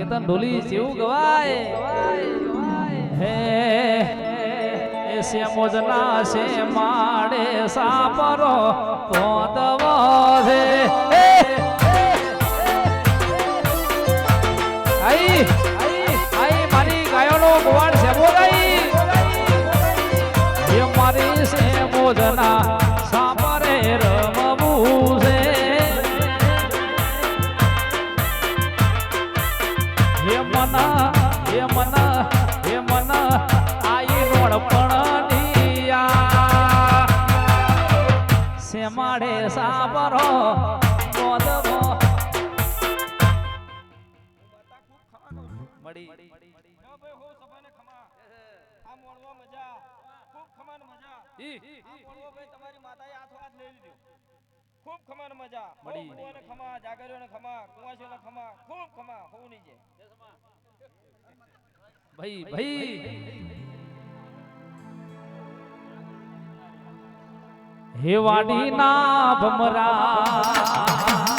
કેતન ઢોલી જેવું ગવાય. હે એ શ્યામોજના છે માડે સાપરો પોતવો છે હે માતાએ હાથો હાથ લઈ લીધો ખૂબ ખમાન મજા મળી. ખમા જાગરીઓને ખમા કુંવાસીઓને ખમા ખૂબ ખમા હોની જે ભાઈ ભાઈ. હે વાડીના ભમરા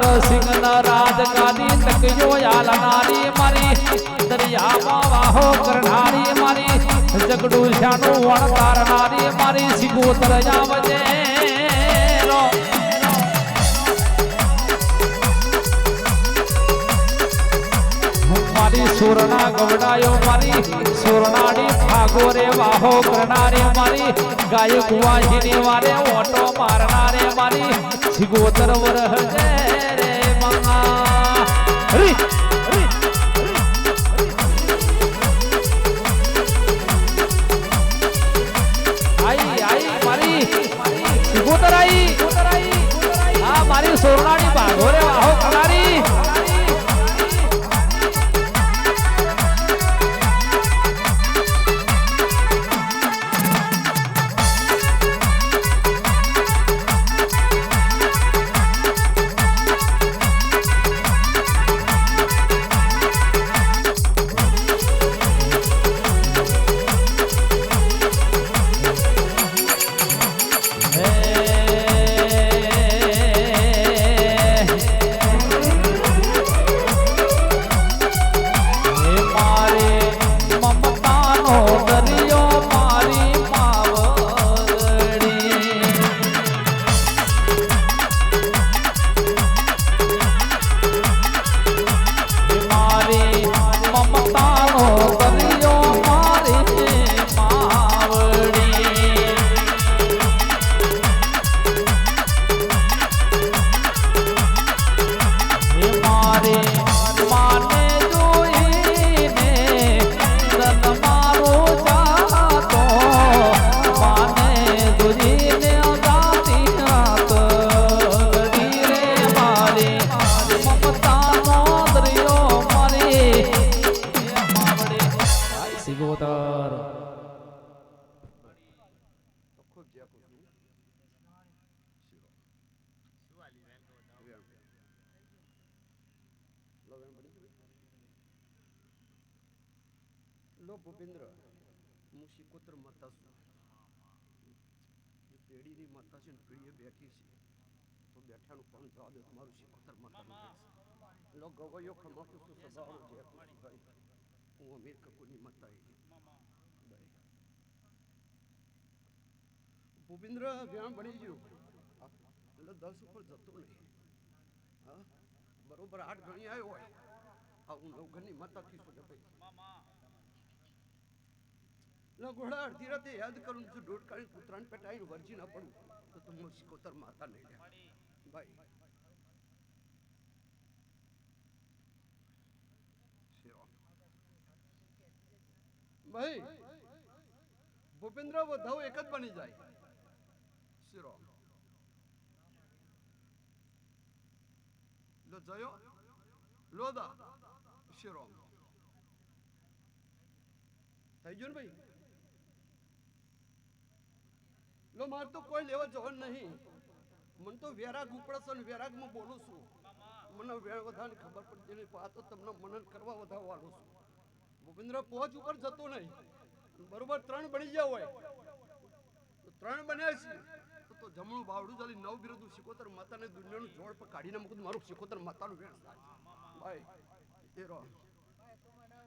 મારા સતર સિંહના રાજગાદી તકયો યાલનારી મારી દરિયામાં વાહો કરનારી મારી જગડું શાનું વણતારનારી મારી સિગોતર જાવજે. મારી સુરના ગવડાયો મારી, સુરનાડી ફાગોરે વાહો કરનારે મારી ગાય કુવાજીની વારે ઓટો મારનારે મારી સિગોતર વરહ રે મંગા હરી લો ભૂપેન્દ્ર. હું શિકોતર માતા છું એ પેઢીની માતા છે ને, પેઢીએ બેઠી છે. તો બેઠાનું પણ જવા દે તમારું શિકોતર માતા લો ગવૈયો ખમાતું તો સભાવાળો જે હું અમીર કપૂરની માતા એ? ભૂપેન્દ્ર વ્યાણ બની ગયું. એટલે દસ ઉપર જતો નહીં. હા? બરોબર આઠ ગણી આવ્યો હોય. હા, હું નવઘરની માતા કીશું કે ભાઈ. ના ઘોડા અડધી રાતે યાદ કરું છું દોઢ કાળી કૂતરાને પેટાઈને વરજી ના પડું તો તમે સિકોતર માતા નહીં લે ભાઈ. ભાઈ, ભૂપેન્દ્ર વધાવ એક જ બની જાય. શિરો લો જયો. લોદા શિરો થઈ ગયું ને ભાઈ? લો માર તો કોઈ લેવા જવાનું નહીં. મને તો વેરાગ ઉપડશે ને વેરાગમાં બોલું છું. મને વેળ વધારે ખબર પડતી નહીં આ તો તમને મનન કરવા વધારવાનું છું. ભૂપેન્દ્ર પહોંચ ઉપર જતો નહીં. બરોબર ત્રણ બની ગયા હોય. તો ત્રણ બન્યા છે. તો જમણું બાવડું ચાલી નવ બિરુદ શિકોતર માતાને દુનિયાનું જોડ પર કાઢીને મૂકું મારું શિકોતર માતાનું વેણ થાય. ભાઈ, એ રહો ભાઈ તો મને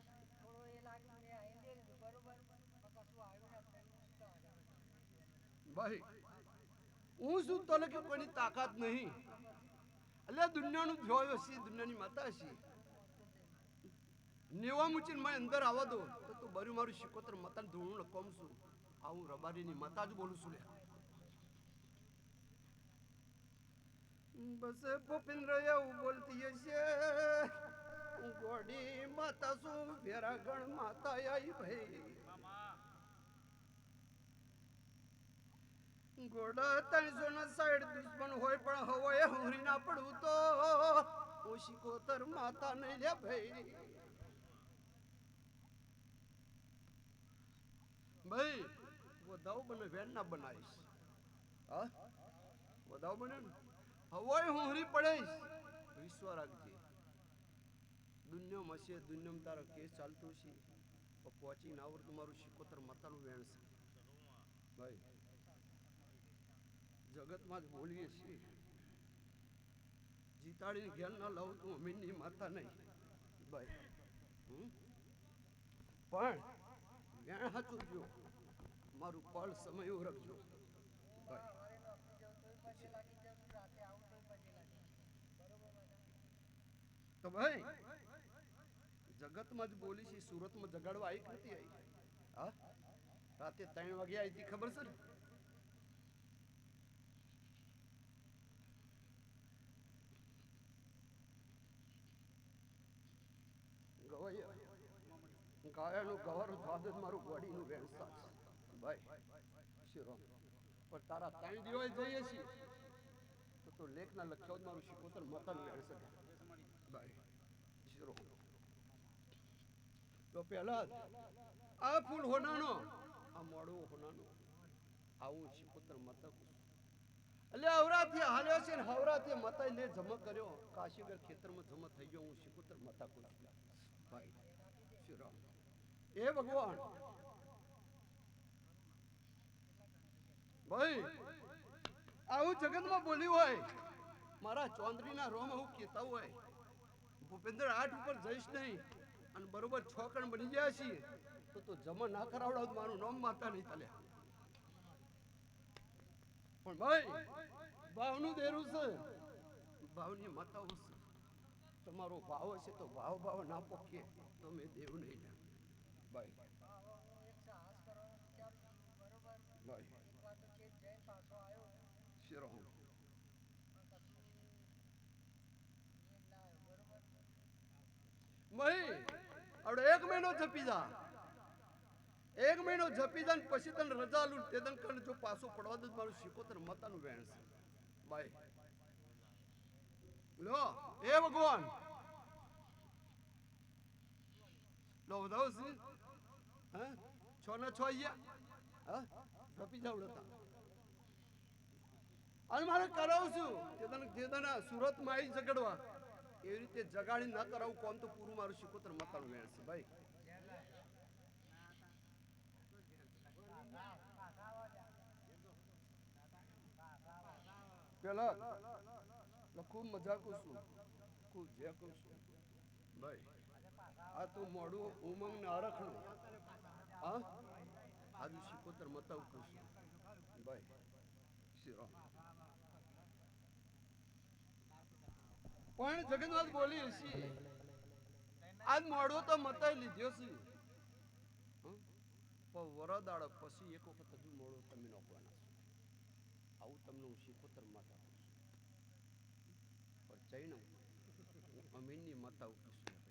થોડો એ લાગ્યું મેં આઈને દે દીધું બરોબર પણ કશું આવ્યું ને આપણે શું કરવાનું? ભાઈ, હું શું તને કે કોઈની તાકાત નહીં? એટલે દુનિયાનું જોયો છે, દુનિયાની માતા છે. નેવા મૂચીને મેં અંદર આવવા દો. તો તું બર્યું મારું શિકોતર માતાને ધૂણું કોમ છું. આ હું રબારીની માતા જ બોલું છું લે. બસ ભૂપિન્દ્ર એવું બોલતી હશે ગોડી માતા શું વેરાગણ માતા આઈ ભાઈ ગોડા ત્રણસો ના સાઈડ દુશ્મન હોય પણ હવાએ હુરી ના પડવું તો હું શિકોતર માતા નહીં લે ભાઈ ભાઈ વધાવ બને વેન ના બનાવીશ. હા? વધાવ બને ને? હવાએ હુરી પડેશ વિશ્વ રાખજે. દુનિયામાં છે, દુનિયામાં તારો કેસ ચાલતો છે. પણ પહોંચી ના આવડતું મારું શિકોતર માતાનું વેણ છે. ભાઈ જગતમાં જ બોલીએ છીએ. જીતાડી ઘેર ના લઉં તો અમીનની માતા નહીં. ભાઈ પણ વેણ હાચું જો મારું પળ સમય રખજો? તો ભાઈ જગતમાં જ બોલી છે સુરતમાં જગાડવા આવી નથી આવી હા? રાતે ત્રણ વાગે આવી હતી, ખબર છે ને? ગવૈયા કવર જ મારું બોડીનું વેણસા છે. ભાઈ શિરો પણ તારા ત્રણ દિવસ જઈએ છીએ. તો તો લેખના લખ્યો મારું શિકોતર મતન વેણસે ભાઈ શિરો તો પહેલા આ ફૂલ હોનાનો, આ મોડું હોનાનો, આવું શિકોતર મતક એટલે હવરાથી હાલ્યો છે ને હવરાથી મતાઈ લે જમા કર્યો. કાશીગર ખેતરમાં જમા થઈ ગયો, હું શિકોતર મતા કું ભાઈ, શિરામ. એ ભગવાન. ભાઈ, આવું જગતમાં બોલ્યું હોય, મારા ચોંદરીના રોમ આવું કહેતા હોય. ભૂપેન્દ્ર આઠ ઉપર જઈશ નહીં, અને બરોબર છ કણ બની ગયા છીએ, તો તો જમા ના કરાવડાવ મારું નામ માતા નહીં ચાલે. પણ ભાઈ, ભાવનું દેરું છે. ભાવની માતાઓ છે. તમારો ભાવ હશે તો ભાવ ભાવ ના પોખીએ તો મેં દેવ નહીં એક મહિનો જપી જા. એક મહિનો જપી જા પછી તને રજા લુ તે તને જો પાછો પડવા દે મારું શીખો તને મતાનું વેણ છે. ભાઈ લો એ ભગવાન. લો, વધાવો છ ને છ અહીંયા હા? જપી જાવ હતા અને મારે કરાવું છું. તે તને સુરતમાં આવી જગડવા એવી રીતે જગાડી ના કરાવું કોમ તો પૂરું મારું શિકોતર મકાન વેણ છે ભાઈ. પેલા ખૂબ મજા કરું છું. ખૂબ જે કરું છું. ભાઈ આ તો મોડું ઉમંગ ને અરખનું હા આજુ શિકોતર મતાવું કરું છું ભાઈ શ્રી રામ પણ જગન્નાથ બોલીએ છીએ આજ મોડો તો મતાઈ લીધો છે? પણ વરદાળ પછી એક વખત હજુ મોડો તમે નોખવાના છો. આવું તમને હું શીખોતર માતા છું. પણ જઈને હું અમીનની માતા કહીશું